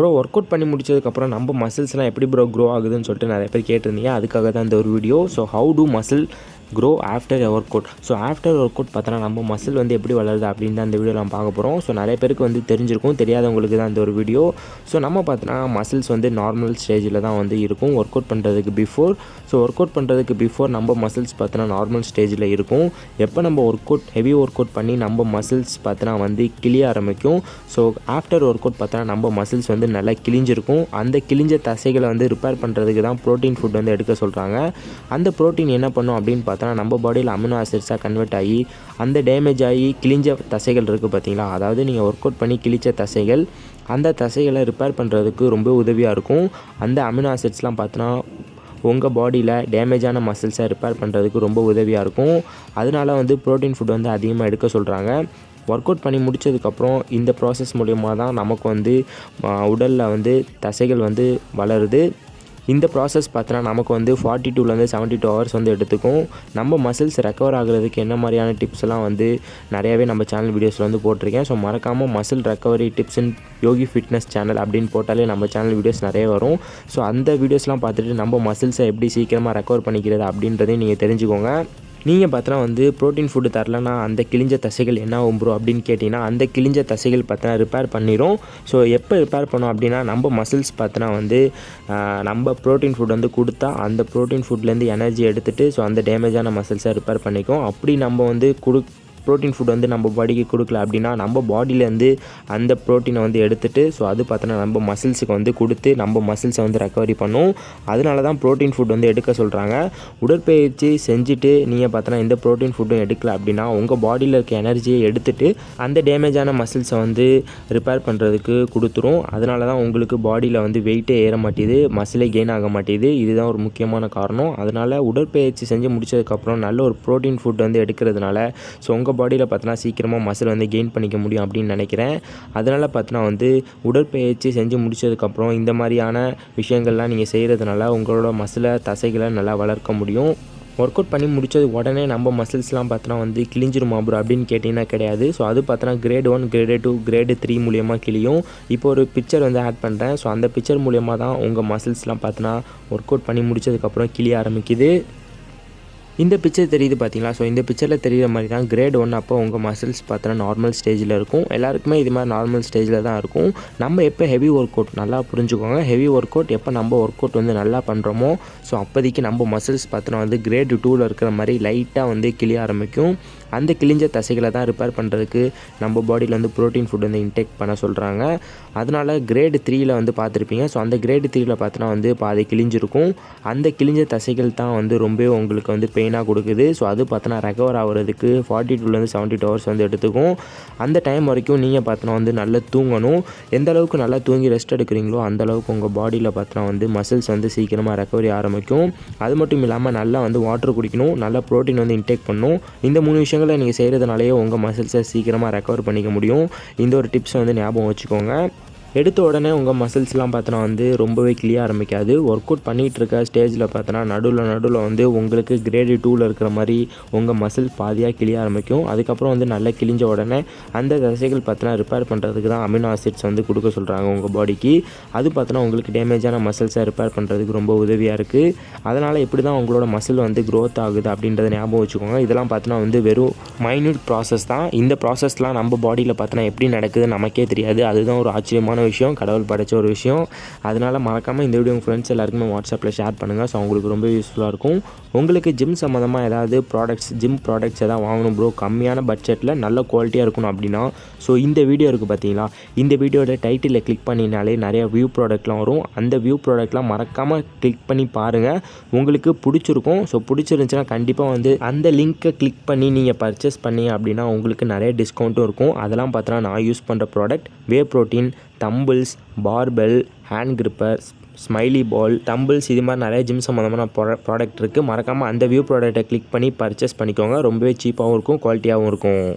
Bro work out பண்ணி முடிச்சதுக்கப்புறம் நம்ம மசில்ஸ்லாம் எப்படி ப்ரோ க்ரோ ஆகுதுன்னு சொல்லிட்டு நிறைய பேர் கேட்டிருந்தீங்க. அதுக்காக தான் இந்த ஒரு video so how to muscle grow after workout so after workout பார்த்தோன்னா நம்ம மசில் வந்து எப்படி வளருது அப்படின்னு தான் இந்த வீடியோ நம்ம பார்க்க போகிறோம் ஸோ நிறைய பேருக்கு வந்து தெரிஞ்சிருக்கும் தெரியாதவங்களுக்கு தான் இந்த ஒரு வீடியோ ஸோ நம்ம பார்த்தோன்னா மசில்ஸ் வந்து நார்மல் ஸ்டேஜில் தான் வந்து இருக்கும். ஒர்க் அவுட் பண்ணுறதுக்கு பிஃபோர் ஸோ ஒர்க் அவுட் பண்ணுறதுக்கு பிஃபோர் நம்ம மசில்ஸ் பார்த்தோன்னா நார்மல் ஸ்டேஜில் இருக்கும். எப்போ நம்ம work out heavy work out பண்ணி நம்ம மசில்ஸ் பார்த்தோன்னா வந்து கிளிய ஆரம்பிக்கும். ஸோ ஆஃப்டர் ஒர்க் அவுட் பார்த்தோன்னா நம்ம மசில்ஸ் வந்து நல்லா கிழிஞ்சிருக்கும். அந்த கிழிஞ்ச தசைகளை வந்து ரிப்பேர் பண்ணுறதுக்கு தான் ப்ரோட்டீன் ஃபுட் வந்து எடுக்க சொல்கிறாங்க அந்த ப்ரோட்டீன் என்ன பண்ணும் அப்படின்னு பார்த்தோன்னா நம்ம பாடியில் அமினோ ஆசிட்ஸாக கன்வெர்ட் ஆகி அந்த டேமேஜ் ஆகி கிழிஞ்ச தசைகள் இருக்குது பார்த்தீங்களா? அதாவது நீங்கள் ஒர்க் அவுட் பண்ணி கிழிச்ச தசைகள் அந்த தசைகளை ரிப்பேர் பண்ணுறதுக்கு ரொம்ப உதவியாக இருக்கும். அந்த அமினோ ஆசிட்ஸ்லாம் பார்த்தோன்னா உங்கள் பாடியில் டேமேஜான மசில்ஸை ரிப்பேர் பண்ணுறதுக்கு ரொம்ப உதவியாக இருக்கும். அதனால வந்து ப்ரோட்டீன் ஃபுட் வந்து அதிகமாக எடுக்க சொல்கிறாங்க ஒர்க் அவுட் பண்ணி முடித்ததுக்கப்புறம் இந்த ப்ராசஸ் மூலிமா தான் நமக்கு வந்து உடலில் வந்து தசைகள் வந்து வளருது. இந்த ப்ராசஸ் பார்த்தோன்னா நமக்கு வந்து ஃபார்ட்டி டூலேருந்து செவன்ட்டி டூ ஹவர்ஸ் வந்து எடுத்துக்கும். நம்ம மசில்ஸ் ரெக்கவர் ஆகுறதுக்கு என்ன மாதிரியான டிப்ஸ் எல்லாம் வந்து நிறையாவே நம்ம சேனல் வீடியோஸில் வந்து போட்டிருக்கேன். ஸோ மறக்காமல் muscle recovery tips in Yogi fitness channel அப்படின்னு போட்டாலே நம்ம சேனல் வீடியோஸ் நிறைய வரும். ஸோ அந்த வீடியோஸ்லாம் பார்த்துட்டு நம்ம மசில்ஸை எப்படி சீக்கிரமாக ரெக்கவர் பண்ணிக்கிறது அப்படின்றதையும் நீங்கள் தெரிஞ்சுக்கோங்க. நீங்கள் பார்த்தோன்னா வந்து ப்ரோட்டீன் ஃபுட்டு தரலன்னா அந்த கிழிஞ்ச தசைகள் என்ன ஆகும் ப்ரோ அப்படின்னு கேட்டிங்கன்னா அந்த கிழிஞ்ச தசைகள் பார்த்தனா ரிப்பேர் பண்ணிடும் ஸோ எப்போ ரிப்பேர் பண்ணோம் அப்படின்னா நம்ம மசில்ஸ் பார்த்தோன்னா வந்து நம்ம ப்ரோட்டீன் ஃபுட் வந்து கொடுத்தா அந்த ப்ரோட்டீன் ஃபுட்லேருந்து எனர்ஜி எடுத்துகிட்டு ஸோ அந்த டேமேஜான மசில்ஸை ரிப்பேர் பண்ணிக்கும். அப்படி நம்ம வந்து கொடு ப்ரோட்டீன் ஃபுட் வந்து நம்ம பாடிக்கு கொடுக்கல அப்படின்னா நம்ம பாடியிலேருந்து அந்த ப்ரோட்டீனை வந்து எடுத்துகிட்டு ஸோ அது பார்த்தோன்னா நம்ம மசில்ஸுக்கு வந்து கொடுத்து நம்ம மசில்ஸை வந்து ரெக்கவரி பண்ணும். அதனால தான் ப்ரோட்டீன் ஃபுட் வந்து எடுக்க சொல்கிறாங்க உடற்பயிற்சி செஞ்சுட்டு நீங்கள் பார்த்தோன்னா எந்த ப்ரோட்டீன் ஃபுட்டும் எடுக்கல அப்படின்னா உங்கள் பாடியில் இருக்க எனர்ஜியை எடுத்துகிட்டு அந்த டேமேஜான மசில்ஸை வந்து ரிப்பேர் பண்ணுறதுக்கு கொடுத்துரும். அதனால தான் உங்களுக்கு பாடியில் வந்து வெயிட்டே ஏற மாட்டேது மசிலே கெயின் ஆக மாட்டேது. இதுதான் ஒரு முக்கியமான காரணம். அதனால் உடற்பயிற்சி செஞ்சு முடிச்சதுக்கப்புறம் நல்ல ஒரு ப்ரோட்டீன் ஃபுட் வந்து எடுக்கிறதுனால ஸோ உங்கள் பாடியில் பார்த்தோன்னா சீக்கிரமாக மசில் வந்து கெயின் பண்ணிக்க முடியும் அப்படின்னு நினைக்கிறேன். அதனால் பார்த்தோன்னா வந்து உடற்பயிற்சி செஞ்சு முடிச்சதுக்கப்புறம் இந்த மாதிரியான விஷயங்கள்லாம் நீங்கள் செய்கிறதுனால உங்களோட மசிலை தசைகளை நல்லா வளர்க்க முடியும். ஒர்க் அவுட் பண்ணி முடித்தது உடனே நம்ம மசில்ஸ்லாம் பார்த்தோன்னா வந்து கிழிஞ்சிருமா ப்ரோ அப்படின்னு கேட்டிங்கன்னா கிடையாது. ஸோ அது பார்த்தோன்னா grade one grade two grade three மூலியமாக கிளியும் இப்போ ஒரு பிக்சர் வந்து ஆட் பண்ணுறேன் ஸோ அந்த பிக்சர் மூலியமாக தான் உங்கள் மசில்ஸ்லாம் பார்த்தோன்னா ஒர்க் அவுட் பண்ணி முடிச்சதுக்கப்புறம் கிளிய ஆரம்பிக்குது. இந்த பிக்சர் தெரியுது பார்த்தீங்களா ஸோ இந்த பிக்சரில் தெரிகிற மாதிரி தான் கிரேட் ஒன் அப்போ உங்கள் மசில்ஸ் பார்த்தோன்னா நார்மல் ஸ்டேஜில் இருக்கும். எல்லாருக்குமே இது மாதிரி நார்மல் ஸ்டேஜில் தான் இருக்கும். நம்ம எப்போ ஹெவி ஒர்க் அவுட் நல்லா புரிஞ்சுக்கோங்க. ஹெவி ஒர்க் அவுட் எப்போ நம்ம ஒர்க் அவுட் வந்து நல்லா பண்ணுறோமோ ஸோ அப்போதைக்கு நம்ம மசில்ஸ் பார்த்தோன்னா வந்து கிரேட் டூவில் இருக்கிற மாதிரி லைட்டாக வந்து கிளிய ஆரம்பிக்கும். அந்த கிழிஞ்ச தசைகளை தான் ரிப்பேர் பண்ணுறதுக்கு நம்ம பாடியில் வந்து ப்ரோட்டீன் ஃபுட் வந்து இன்டேக் பண்ண சொல்கிறாங்க அதனால் கிரேடு த்ரீயில் வந்து பார்த்துருப்பீங்க. ஸோ அந்த கிரேடு த்ரீயில் பார்த்தோன்னா வந்து பாதி கிழிஞ்சிருக்கும். அந்த கிழிஞ்ச தசைகள் தான் வந்து ரொம்பவே உங்களுக்கு வந்து பெயினாக கொடுக்குது. ஸோ அது பார்த்தோன்னா ரெக்கவர் ஆகிறதுக்கு ஃபார்ட்டி டூலேருந்து செவன்ட்டி டூ ஹவர்ஸ் வந்து எடுத்துக்கும். அந்த டைம் வரைக்கும் நீங்கள் பார்த்தோன்னா வந்து நல்லா தூங்கணும். எந்த அளவுக்கு நல்லா தூங்கி ரெஸ்ட் எடுக்கிறீங்களோ அந்த அளவுக்கு உங்கள் பாடியில் பார்த்தோன்னா வந்து மசில்ஸ் வந்து சீக்கிரமாக ரெக்கவரி ஆரம்பிக்கும். அது மட்டும் இல்லாமல் நல்லா வந்து வாட்டர் குடிக்கணும். நல்லா ப்ரோட்டீன் வந்து இன்டேக் பண்ணணும். இந்த மூணு விஷயம் விஷயங்களை நீங்கள் செய்கிறதுனாலேயே உங்கள் மசில்ஸை சீக்கிரமாக ரெக்கவர் பண்ணிக்க முடியும். இந்த ஒரு டிப்ஸை வந்து ஞாபகம் வச்சுக்கோங்க. எடுத்த உடனே உங்கள் மசில்ஸ்லாம் பார்த்தோன்னா வந்து ரொம்பவே கிளியாக ஆரம்பிக்காது. ஒர்க் அவுட் பண்ணிகிட்டு இருக்க ஸ்டேஜில் பார்த்தோன்னா நடுவில் நடுவில் வந்து உங்களுக்கு கிரேடு டூவில் இருக்கிற மாதிரி உங்கள் மசில் பாதியாக கிளிய ஆரம்பிக்கும். அதுக்கப்புறம் வந்து நல்லா கிழிஞ்ச உடனே அந்த தசைகள் பார்த்தோன்னா ரிப்பேர் பண்ணுறதுக்கு தான் அமினோ ஆசிட்ஸ் வந்து கொடுக்க சொல்கிறாங்க உங்கள் பாடிக்கு அது பார்த்தோன்னா உங்களுக்கு டேமேஜான மசில்ஸை ரிப்பேர் பண்ணுறதுக்கு ரொம்ப உதவியாக இருக்குது அதனால் எப்படி தான் உங்களோட மசில் வந்து க்ரோத் ஆகுது அப்படின்றத ஞாபகம் வச்சுக்கோங்க. இதெல்லாம் பார்த்தோன்னா வந்து வெறும் மைன்யூட் ப்ராசஸ் தான். இந்த ப்ராசஸ்லாம் நம்ம பாடியில் பார்த்தோன்னா எப்படி நடக்குது நமக்கே தெரியாது. அதுதான் ஒரு ஆச்சரியமான விஷயம் கடவுள் படைச்ச ஒரு விஷயம். அதனால் மறக்காமல் இந்த வீடியோ உங்கள் ஃப்ரெண்ட்ஸ் எல்லாருக்குமே வாட்ஸ்அப்பில் ஷேர் பண்ணுங்கள் ஸோ அவங்களுக்கு ரொம்ப யூஸ்ஃபுல்லாக இருக்கும். உங்களுக்கு ஜிம் சம்மந்தமாக ஏதாவது ப்ராடக்ட்ஸ் ஜிம் ப்ராடக்ட்ஸ் எதாவது வாங்கணும் ப்ரோ கம்மியான பட்ஜெட்டில் நல்ல குவாலிட்டியாக இருக்கணும் அப்படின்னா ஸோ இந்த வீடியோ இருக்குது பார்த்தீங்களா இந்த வீடியோட டைட்டிலில் கிளிக் பண்ணினாலே நிறைய வியூ ப்ராடக்ட்லாம் வரும். அந்த வியூ ப்ராடக்ட்லாம் மறக்காமல் கிளிக் பண்ணி பாருங்கள் உங்களுக்கு பிடிச்சிருக்கும். ஸோ பிடிச்சிருந்துச்சுன்னா கண்டிப்பாக வந்து அந்த லிங்க்கை கிளிக் பண்ணி நீங்கள் பர்ச்சேஸ் பண்ணீங்க அப்படின்னா உங்களுக்கு நிறைய டிஸ்கவுண்ட்டும் இருக்கும். அதெல்லாம் பார்த்தோன்னா நான் யூஸ் பண்ணுற product whey protein dumbbells barbell hand gripper smiley ball dumbbells இது மாதிரி நிறைய ஜிம் சம்மந்தமான ப்ராடக்ட் இருக்குது மறக்காமல் அந்த வியூ ப்ராடக்ட்டை கிளிக் பண்ணி பர்ச்சேஸ் பண்ணிக்கோங்க. ரொம்பவே சீப்பாகவும் இருக்கும் குவாலிட்டியாகவும் இருக்கும்.